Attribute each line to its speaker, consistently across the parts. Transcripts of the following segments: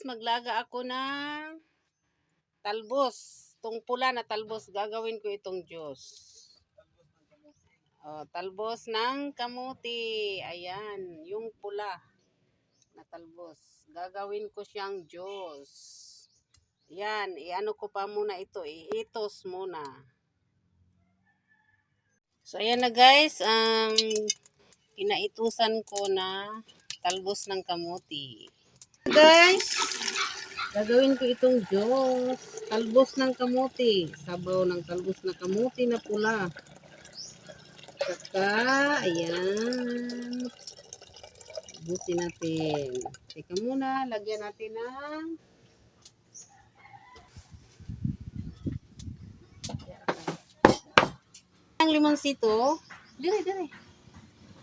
Speaker 1: maglaga ako ng talbos. Itong pula na talbos, gagawin ko itong juice. Oh, talbos ng kamuti. Ayan, yung pula na talbos. Gagawin ko siyang juice. Ayan, iano ko pa muna ito, iitos muna. So, ayan na guys, um, pinaitusan ko na talbos ng kamuti. Guys, gagawin ko itong juice. Talbos ng kamuti. Sabaw ng talbos ng kamuti na pula. Saka, ayan. Buti natin. Teka muna, lagyan natin ng ang limonsito. Dire, dire.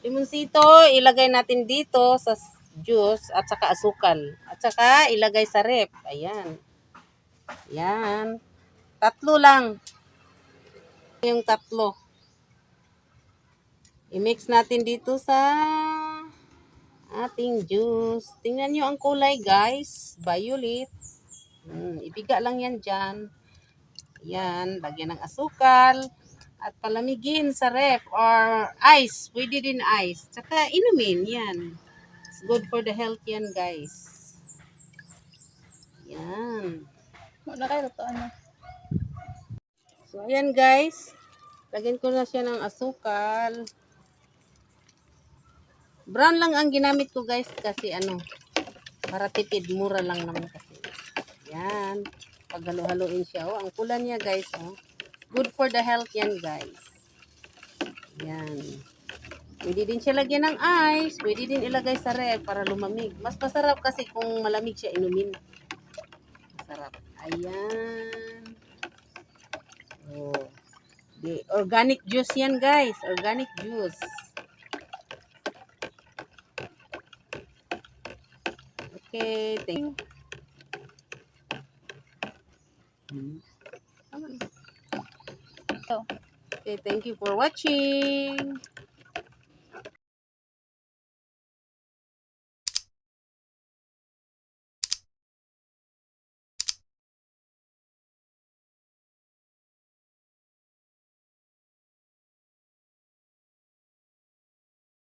Speaker 1: Limonsito, ilagay natin dito sa juice at saka asukal. At saka ilagay sa rep. Ayan. Ayan. Tatlo lang. Yung tatlo. I-mix natin dito sa ating juice. Tingnan nyo ang kulay guys. Violet. Hmm, ibiga lang yan dyan. Yan. Lagyan ng asukal. At palamigin sa ref or ice. Pwede din ice. Tsaka inumin. Yan. It's good for the health yan guys. Yan.
Speaker 2: Wala kayo totoo na.
Speaker 1: So, ayan guys. Lagyan ko na siya ng asukal. Brown lang ang ginamit ko guys kasi ano, para tipid, mura lang naman kasi. Yan. Paghalo-haloin siya. Oh, ang pula niya guys. Oh. Good for the health yan guys. Yan. Pwede din siya lagyan ng ice. Pwede din ilagay sa ref para lumamig. Mas masarap kasi kung malamig siya inumin. Masarap. Ayan. Oh. Di, organic juice yan guys. Organic juice. Okay, thank you. Hmm. Okay, thank you for watching.